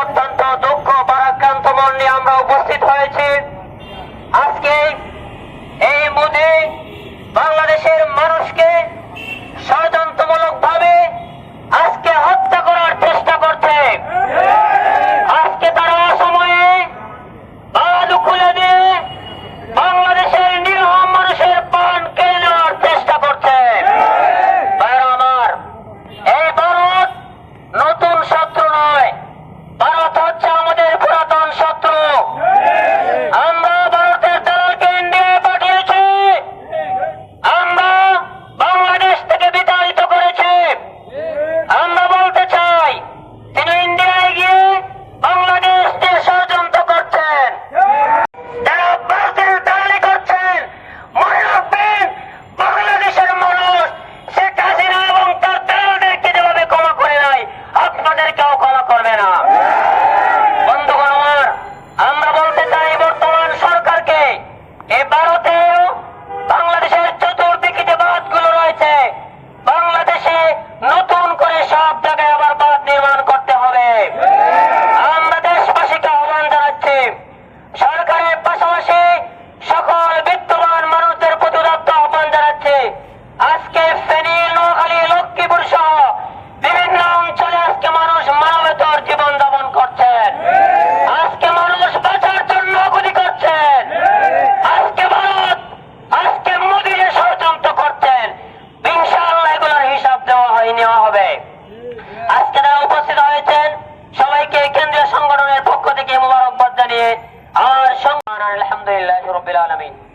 অত্যন্ত দুঃখ পরাক্রান্ত মন নিয়ে আমরা উপস্থিত হয়েছি। رب